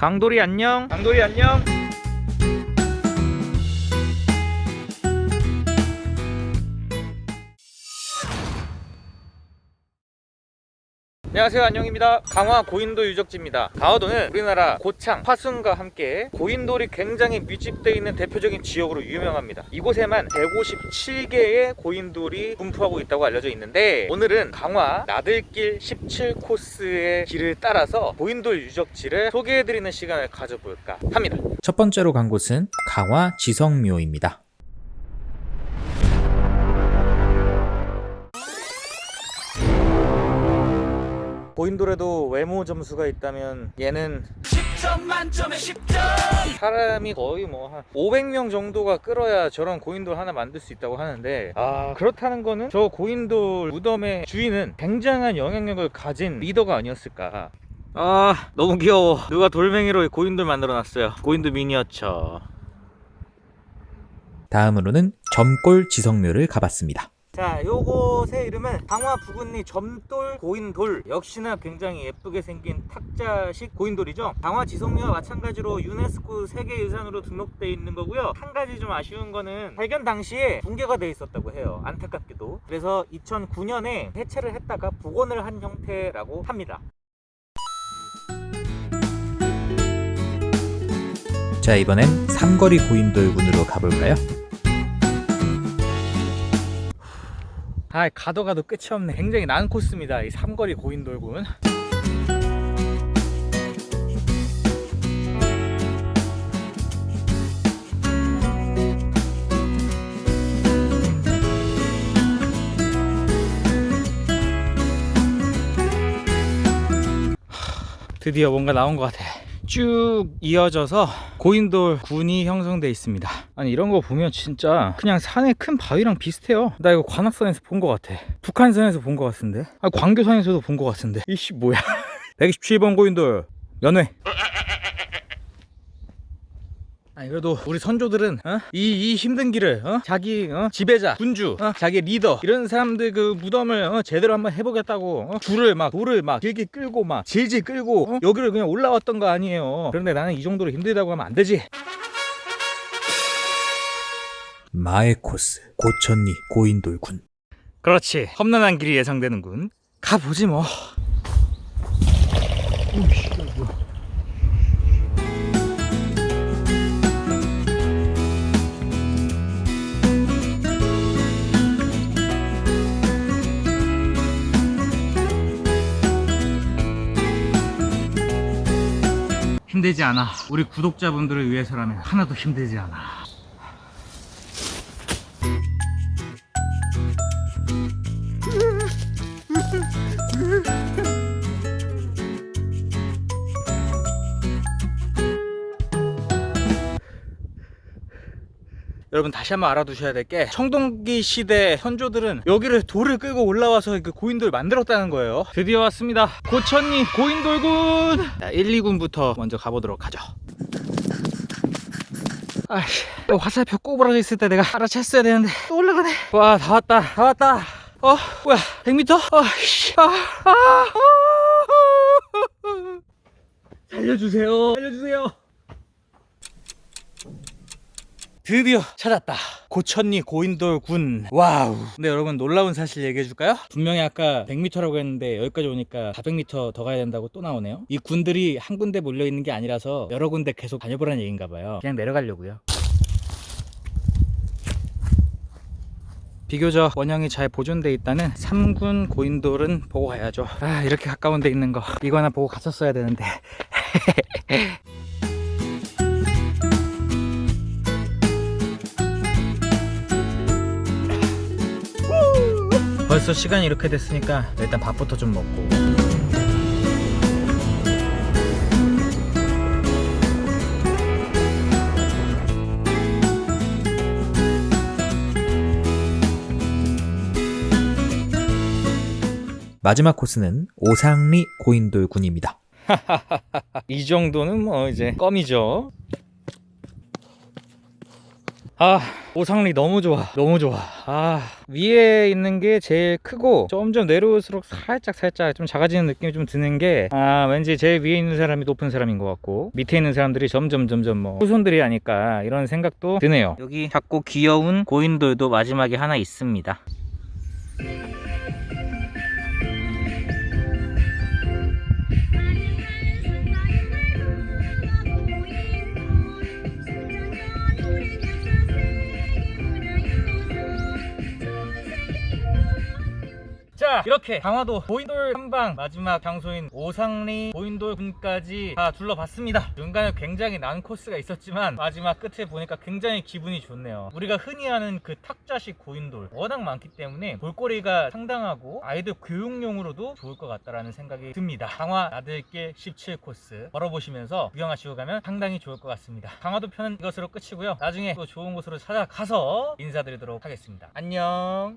강돌이 안녕. 강돌이 안녕. 안녕하세요. 안녕입니다. 강화 고인돌 유적지입니다. 강화도는 우리나라 고창, 화순과 함께 고인돌이 굉장히 밀집되어 있는 대표적인 지역으로 유명합니다. 이곳에만 157개의 고인돌이 분포하고 있다고 알려져 있는데 오늘은 강화 나들길 17코스의 길을 따라서 고인돌 유적지를 소개해드리는 시간을 가져볼까 합니다. 첫 번째로 간 곳은 강화 지성묘입니다. 고인돌에도 외모 점수가 있다면 얘는 10점 만점에 10점. 사람이 거의 뭐 한 500명 정도가 끌어야 저런 고인돌 하나 만들 수 있다고 하는데 아 그렇다는 거는 저 고인돌 무덤의 주인은 굉장한 영향력을 가진 리더가 아니었을까. 아 너무 귀여워. 누가 돌멩이로 고인돌 만들어 놨어요. 고인돌 미니어처. 다음으로는 점골 지성묘를 가봤습니다. 자, 요곳의 이름은 강화 부근리 점돌 고인돌. 역시나 굉장히 예쁘게 생긴 탁자식 고인돌이죠. 강화 지성묘와 마찬가지로 유네스코 세계유산으로 등록돼 있는 거고요. 한 가지 좀 아쉬운 거는 발견 당시에 붕괴가 돼 있었다고 해요. 안타깝게도. 그래서 2009년에 해체를 했다가 복원을 한 형태라고 합니다. 자, 이번엔 삼거리 고인돌군으로 가볼까요? 아, 가도 가도 끝이 없네. 굉장히 난 코스입니다. 이 삼거리 고인돌군. 드디어 뭔가 나온 것 같아. 쭉 이어져서 고인돌 군이 형성돼 있습니다. 아니 이런 거 보면 진짜 그냥 산에 큰 바위랑 비슷해요. 나 이거 관악산에서 본 것 같아. 북한산에서 본 것 같은데. 아 광교산에서도 본 것 같은데. 이씨 뭐야? 127번 고인돌 연회. 아니 그래도 우리 선조들은 어? 이, 이 힘든 길을 어? 자기 어? 지배자 군주 어? 자기 리더 이런 사람들 그 무덤을 어? 제대로 한번 해보겠다고 어? 줄을 막 돌을 막 길게 끌고 막 질질 끌고 어? 여기를 그냥 올라왔던 거 아니에요 그런데 나는 이 정도로 힘들다고 하면 안 되지 마의 코스 고천리 고인돌군. 그렇지 험난한 길이 예상되는군 가보지 뭐 힘들지 않아. 우리 구독자분들을 위해서라면 하나도 힘들지 않아 여러분 다시 한번 알아두셔야 될 게 청동기 시대 선조들은 여기를 돌을 끌고 올라와서 그 고인돌 만들었다는 거예요. 드디어 왔습니다. 고천리 고인돌군! 자 1, 2군부터 먼저 가보도록 하죠. 아이씨 화살표 꼬부라져 있을 때 내가 알아챘어야 되는데. 또 올라가네. 와 다 왔다. 다 왔다. 어? 뭐야 100m? 아이씨. 아, 아, 아, 살려주세요. 살려주세요 드디어 찾았다. 고천리 고인돌 군. 와우. 근데 여러분 놀라운 사실 얘기해 줄까요? 분명히 아까 100m라고 했는데 여기까지 오니까 400m 더 가야 된다고 또 나오네요. 이 군들이 한 군데 몰려 있는 게 아니라서 여러 군데 계속 다녀보라는 얘기인가 봐요. 그냥 내려가려고요. 비교적 원형이 잘 보존돼 있다는 3군 고인돌은 보고 가야죠. 아, 이렇게 가까운 데 있는 거. 이거 하나 보고 갔었어야 되는데. 벌써 시간이 이렇게 됐으니까 일단 밥부터 좀 먹고 마지막 코스는 오상리 고인돌 군입니다. 이 정도는 뭐 이제 껌이죠 아 오상리 너무 좋아 너무 좋아. 아 위에 있는 게 제일 크고 점점 내려올수록 살짝 살짝 좀 작아지는 느낌이 좀 드는 게 아 왠지 제일 위에 있는 사람이 높은 사람인 것 같고 밑에 있는 사람들이 점점 점점 뭐 후손들이 아닐까 이런 생각도 드네요. 여기 작고 귀여운 고인돌도 마지막에 하나 있습니다 자 이렇게 강화도 고인돌 탐방 마지막 장소인 오상리 고인돌 군까지 다 둘러봤습니다. 중간에 굉장히 난 코스가 있었지만 마지막 끝에 보니까 굉장히 기분이 좋네요. 우리가 흔히 아는 그 탁자식 고인돌 워낙 많기 때문에 볼거리가 상당하고 아이들 교육용으로도 좋을 것 같다라는 생각이 듭니다. 강화 나들길 17코스 걸어보시면서 구경하시고 가면 상당히 좋을 것 같습니다. 강화도 편은 이것으로 끝이고요. 나중에 또 좋은 곳으로 찾아가서 인사드리도록 하겠습니다. 안녕